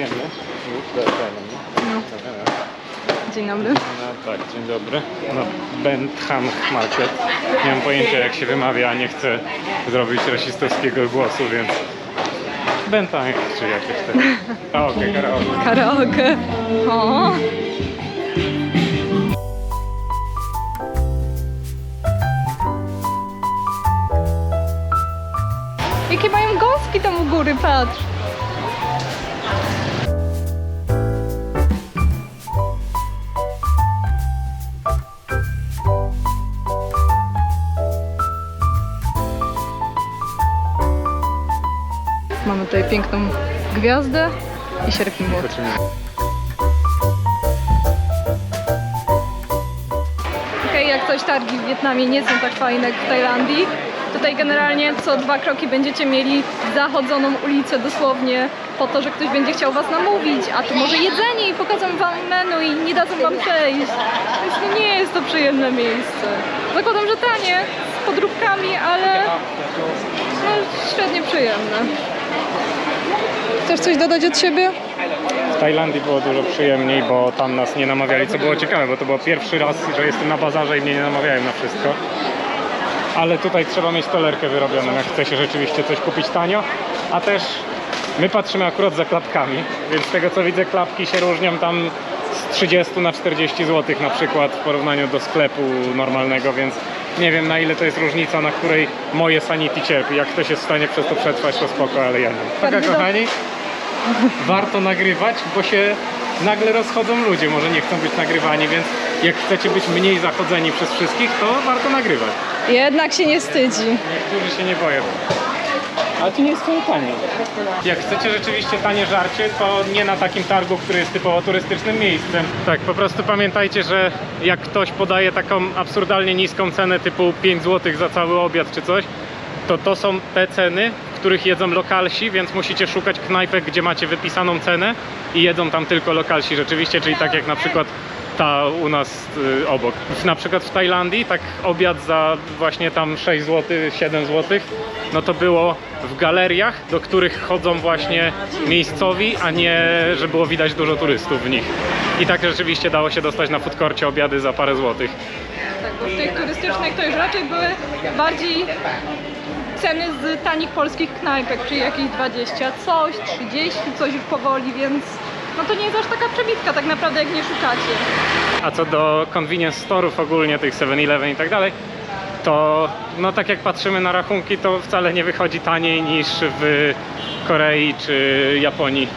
idziemy. Już do Etenem. No. Dzień dobry. No tak, dzień dobry. No, Bentham Market. Nie mam pojęcia jak się wymawia, nie chcę zrobić rasistowskiego głosu, więc Bentham czy jakieś te... Karaoke, karaoke. Karaoke. O. Jakie mają gąski tam u góry, patrz. Tutaj piękną gwiazdę i sierp i młot. Okej, jak coś targi w Wietnamie nie są tak fajne jak w Tajlandii. Tutaj generalnie co dwa kroki będziecie mieli zachodzoną ulicę dosłownie po to, że ktoś będzie chciał was namówić, a tu może jedzenie i pokażą wam menu i nie dadzą wam przejść. Więc no nie jest to przyjemne miejsce. Zakładam, że tanie, z podróbkami, ale no, średnio przyjemne. Chcesz coś dodać od siebie? W Tajlandii było dużo przyjemniej, bo tam nas nie namawiali, co było ciekawe, bo to był pierwszy raz, że jestem na bazarze i mnie nie namawiają na wszystko. Ale tutaj trzeba mieć tolerkę wyrobioną, jak chce się rzeczywiście coś kupić tanio. A też my patrzymy akurat za klapkami, więc z tego co widzę klapki się różnią tam z 30 na 40 zł na przykład w porównaniu do sklepu normalnego, więc nie wiem na ile to jest różnica, na której moje sanity cierpi. Jak ktoś jest w stanie przez to przetrwać, to spoko, ale ja nie. Taka kochani, warto nagrywać, bo się nagle rozchodzą ludzie, może nie chcą być nagrywani, więc jak chcecie być mniej zachodzeni przez wszystkich, to warto nagrywać. Jednak się nie wstydzi. Niektórzy się nie boją. Ale to nie jest wcale tanie. Jak chcecie rzeczywiście tanie żarcie, to nie na takim targu, który jest typowo turystycznym miejscem. Tak, po prostu pamiętajcie, że jak ktoś podaje taką absurdalnie niską cenę typu 5 zł za cały obiad czy coś, to to są te ceny, których jedzą lokalsi, więc musicie szukać knajpek, gdzie macie wypisaną cenę i jedzą tam tylko lokalsi rzeczywiście, czyli tak jak na przykład ta u nas y, obok. Na przykład w Tajlandii tak obiad za właśnie tam 6 zł, 7 zł, no to było w galeriach, do których chodzą właśnie miejscowi, a nie, że było widać dużo turystów w nich. I tak rzeczywiście dało się dostać na foodkorcie obiady za parę złotych. Tak, bo w tych turystycznych to już raczej były bardziej ceny z tanich polskich knajpek, czyli jakieś 20 coś, 30 coś już powoli, więc no to nie jest aż taka przebitka tak naprawdę jak nie szukacie. A co do convenience store'ów ogólnie, tych 7-Eleven i tak dalej, to no tak jak patrzymy na rachunki, to wcale nie wychodzi taniej niż w Korei czy Japonii.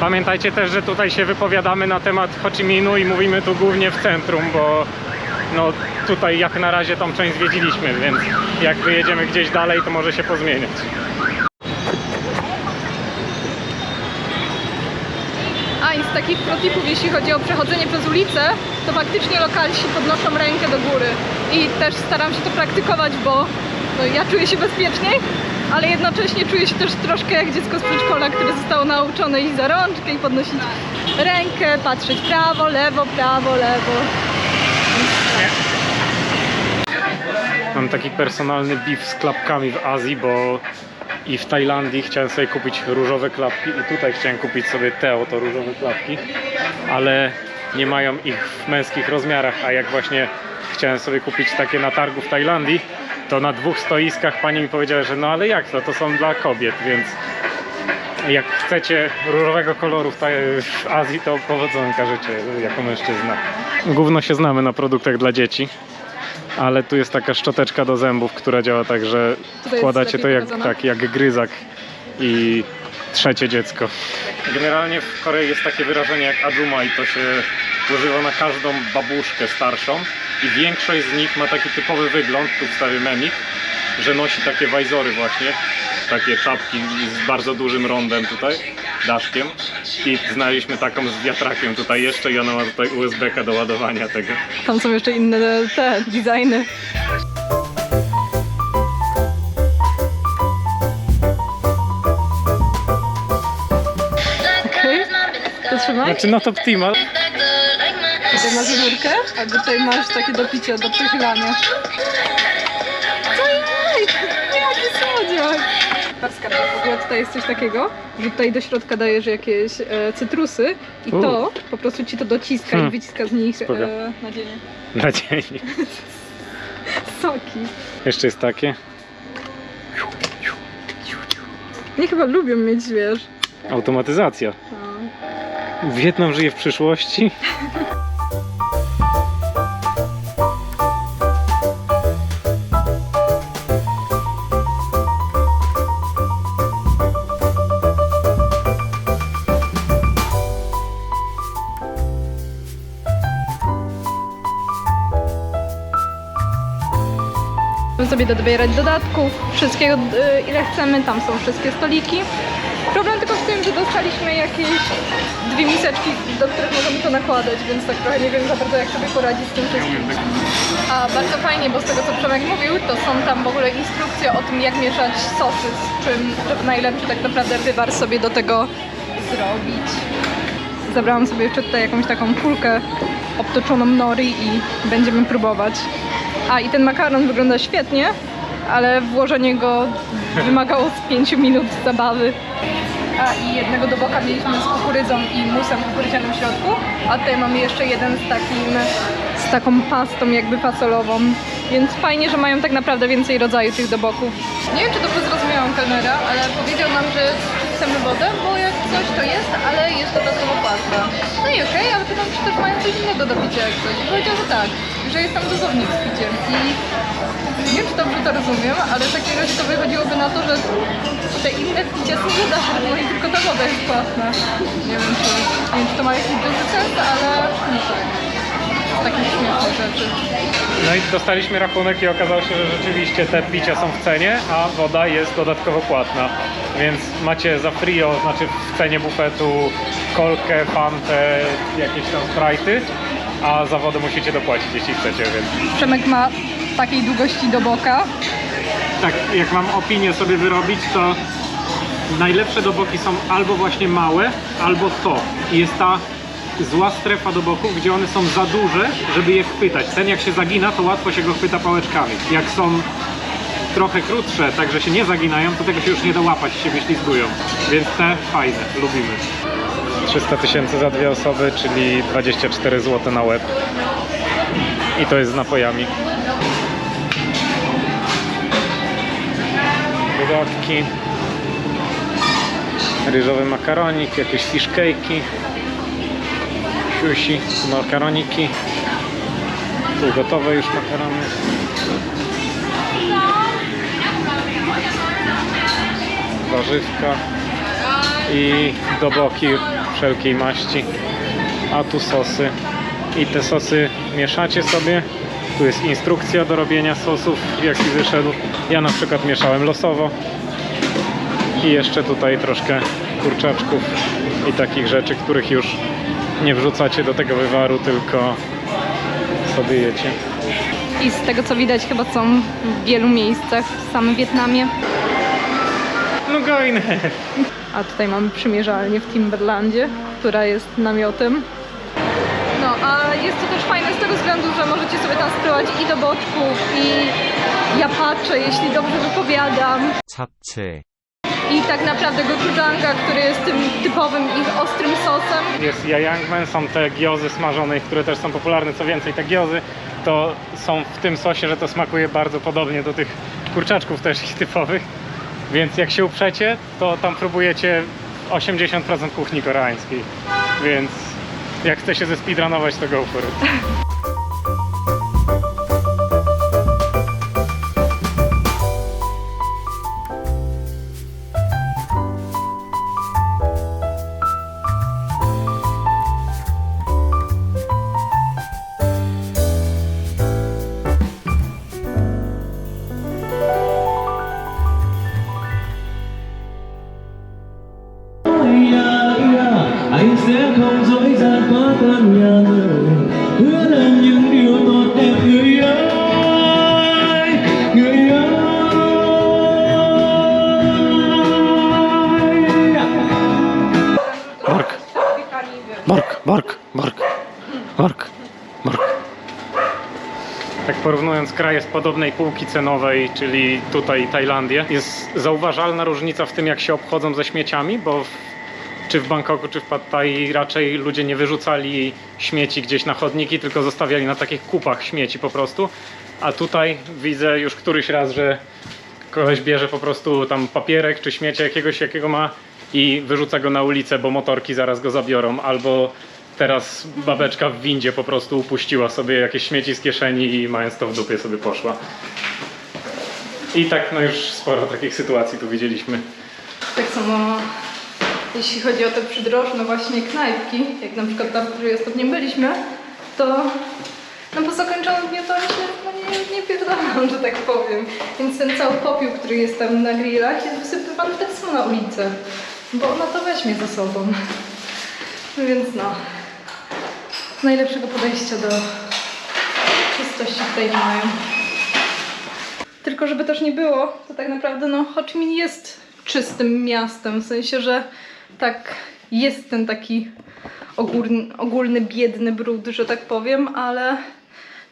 Pamiętajcie też, że tutaj się wypowiadamy na temat Ho Chi Minhu i mówimy tu głównie w centrum, bo no tutaj jak na razie tą część zwiedziliśmy, więc jak wyjedziemy gdzieś dalej, to może się pozmieniać. A i z takich protipów, jeśli chodzi o przechodzenie przez ulicę, to faktycznie lokalsi podnoszą rękę do góry. I też staram się to praktykować, bo no, ja czuję się bezpieczniej, ale jednocześnie czuję się też troszkę jak dziecko z przedszkola, które zostało nauczone iść za rączkę i podnosić rękę, patrzeć prawo, lewo, prawo, lewo. Mam taki personalny beef z klapkami w Azji, bo i w Tajlandii chciałem sobie kupić różowe klapki i tutaj chciałem kupić sobie te oto różowe klapki, ale nie mają ich w męskich rozmiarach, a jak właśnie chciałem sobie kupić takie na targu w Tajlandii, to na dwóch stoiskach pani mi powiedziała, że no ale jak to, to są dla kobiet, więc jak chcecie różowego koloru w, w Azji, to powodzonka życie jako mężczyzna. Gówno się znamy na produktach dla dzieci. Ale tu jest taka szczoteczka do zębów, która działa tak, że Tutaj wkładacie to jak, tak, jak gryzak i trzecie dziecko. Generalnie w Korei jest takie wyrażenie jak aduma i to się używa na każdą babuszkę starszą. I większość z nich ma taki typowy wygląd, tu wstawię memik, że nosi takie wajzory właśnie, takie czapki z bardzo dużym rondem tutaj, daszkiem i znaleźliśmy taką z wiatrakiem tutaj jeszcze i ona ma tutaj USB-ka do ładowania tego. Tam są jeszcze inne te designy. Okej, to trzymaj. Znaczy not optimal, Tutaj masz rurkę, a tutaj masz takie do picia, do przechylania. Skarpet. W ogóle tutaj jest coś takiego, że tutaj do środka dajesz jakieś e, cytrusy i U. to po prostu ci to dociska Hmm. i wyciska z nich Spoko. e, nadzienie. Na dzień. Soki. Jeszcze jest takie. Nie chyba lubią mieć, wiesz. Automatyzacja. No. Wietnam żyje w przyszłości. Możemy sobie dobierać dodatków, wszystkiego e, ile chcemy, tam są wszystkie stoliki. Problem tylko w tym, że dostaliśmy jakieś dwie miseczki, do których możemy to nakładać, więc tak trochę nie wiem za bardzo jak sobie poradzić z tym wszystkim. A bardzo fajnie, bo z tego co Przemek mówił, to są tam w ogóle instrukcje o tym jak mieszać sosy, z czym najlepszy tak naprawdę wywar sobie do tego zrobić. Zabrałam sobie jeszcze tutaj jakąś taką kulkę obtoczoną nori i będziemy próbować. A i ten makaron wygląda świetnie, ale włożenie go wymagało z 5 minut zabawy. A i jednego do boka mieliśmy z kukurydzą i musem kukurydzianym w środku, a tutaj mamy jeszcze jeden z takim, z taką pastą jakby fasolową. Więc fajnie, że mają tak naprawdę więcej rodzaju tych do boków. Nie wiem, czy dobrze zrozumiałam kelnera, ale powiedział nam, że chcemy wodę, bo jak coś to jest, ale jest dodatkowo pasta. No i okej, ale pytam, czy też mają coś innego do picia jak coś. I powiedział, że tak, że jest tam dozownik z piciem. I nie wiem, czy dobrze to rozumiem, ale w takim razie to wychodziłoby na to, że te inne picia są za darmo i tylko ta woda jest płatna. Nie wiem, czy, nie wiem, czy to ma jakiś duży sens, ale no tak. Takich śmiesznych rzeczy. No i dostaliśmy rachunek i okazało się, że rzeczywiście te picia są w cenie, a woda jest dodatkowo płatna. Więc macie za frio, znaczy w cenie bufetu kolkę, fantę, jakieś tam sprajty, a za wodę musicie dopłacić, jeśli chcecie, więc... Przemek ma takiej długości do boka. Tak, jak mam opinię sobie wyrobić, to najlepsze do boki są albo właśnie małe, albo to. I jest ta zła strefa do boków, gdzie one są za duże, żeby je chwytać. Ten jak się zagina, to łatwo się go chwyta pałeczkami. Jak są trochę krótsze, tak że się nie zaginają, to tego się już nie da łapać, się wyślizgują. Więc te fajne, lubimy. 300 tysięcy za dwie osoby, czyli 24 zł na łeb. I to jest z napojami. dodatki, ryżowy makaronik, jakieś fish cake'i, siusi, makaroniki, tu gotowe już makarony. Warzywka i do boki wszelkiej maści, a tu sosy. I te sosy mieszacie sobie. Tu jest instrukcja do robienia sosów, jaki wyszedł. Ja na przykład mieszałem losowo. I jeszcze tutaj troszkę kurczaczków i takich rzeczy, których już nie wrzucacie do tego wywaru, tylko sobie jecie. I z tego co widać chyba są w wielu miejscach w samym Wietnamie. A tutaj mamy przymierzalnię w Timberlandzie, która jest namiotem. No, a jest to też fajne z tego względu, że możecie sobie tam spróbować i do boczków, i japacze, jeśli dobrze wypowiadam. 잡채, I tak naprawdę gochujanga, który jest tym typowym ich ostrym sosem. Jest jajangmen, są te giozy smażone, które też są popularne. Co więcej, te giozy to są w tym sosie, że to smakuje bardzo podobnie do tych kurczaczków też ich typowych. Więc jak się uprzecie, to tam próbujecie 80% kuchni koreańskiej. Więc jak chce się ze speedrunować, to go for Porównując kraje z podobnej półki cenowej, czyli tutaj Tajlandię, jest zauważalna różnica w tym, jak się obchodzą ze śmieciami, bo w, czy w Bangkoku, czy w Pad Thai raczej ludzie nie wyrzucali śmieci gdzieś na chodniki, tylko zostawiali na takich kupach śmieci po prostu. A tutaj widzę już któryś raz, że koleś bierze po prostu tam papierek czy śmiecie jakiegoś, jakiego ma i wyrzuca go na ulicę, bo motorki zaraz go zabiorą, albo teraz babeczka w windzie po prostu upuściła sobie jakieś śmieci z kieszeni i mając to w dupie sobie poszła. I tak no już sporo takich sytuacji tu widzieliśmy. Tak samo jeśli chodzi o te przydrożne właśnie knajpki, jak na przykład ta, w której ostatnio byliśmy, to no po zakończonym dniu to się no nie, nie pierdolą, że tak powiem. Więc ten cały popiół, który jest tam na grillach jest wysypywany tak samo na ulicę, bo ona to weźmie ze sobą. Więc no, najlepszego podejścia do czystości tutaj nie mają. Tylko żeby też nie było, to tak naprawdę no Ho Chi Minh jest czystym miastem, w sensie, że tak jest ten taki ogólny, ogólny biedny brud, że tak powiem, ale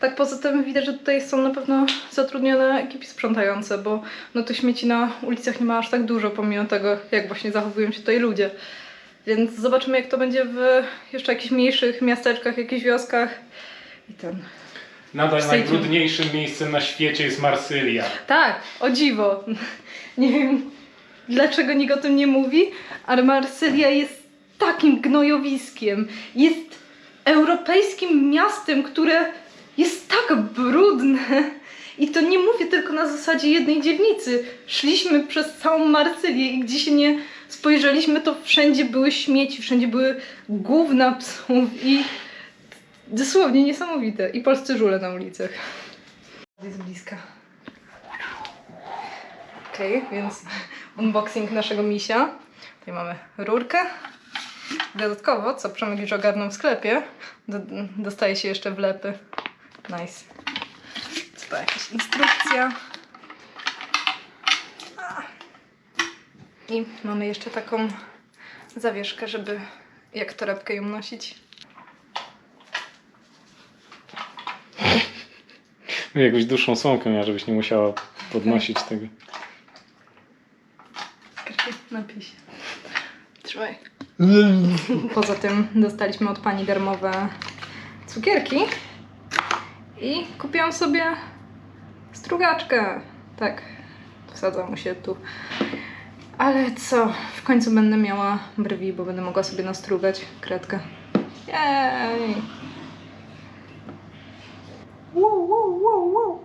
tak poza tym widać, że tutaj są na pewno zatrudnione ekipy sprzątające, bo no to śmieci na ulicach nie ma aż tak dużo, pomimo tego, jak właśnie zachowują się tutaj ludzie. Więc zobaczymy, jak to będzie w jeszcze jakichś mniejszych miasteczkach, jakichś wioskach i ten. Nadal najbrudniejszym miejscem na świecie jest Marsylia. Tak, o dziwo. Nie wiem dlaczego nikt o tym nie mówi, ale Marsylia jest takim gnojowiskiem. Jest europejskim miastem, które jest tak brudne. I to nie mówię tylko na zasadzie jednej dzielnicy. Szliśmy przez całą Marsylię i gdzie się nie spojrzeliśmy, to wszędzie były śmieci, wszędzie były gówna psów i dosłownie niesamowite. I polscy żule na ulicach. Jest bliska. Okej, więc unboxing naszego misia. Tutaj mamy rurkę. Dodatkowo, co Przemek już ogarnął w sklepie, do, dostaje się jeszcze wlepy. Nice. Co jakaś instrukcja. I mamy jeszcze taką zawieszkę, żeby jak torebkę ją nosić. Jakąś dłuższą słomkę miała, żebyś nie musiała podnosić tego. Napij się. Trzymaj. Poza tym dostaliśmy od pani darmowe cukierki i kupiłam sobie strugaczkę. Tak, wsadza mu się tu. Ale co, w końcu będę miała brwi, bo będę mogła sobie nastrugać kredkę. Jej! Wow, wow, wow.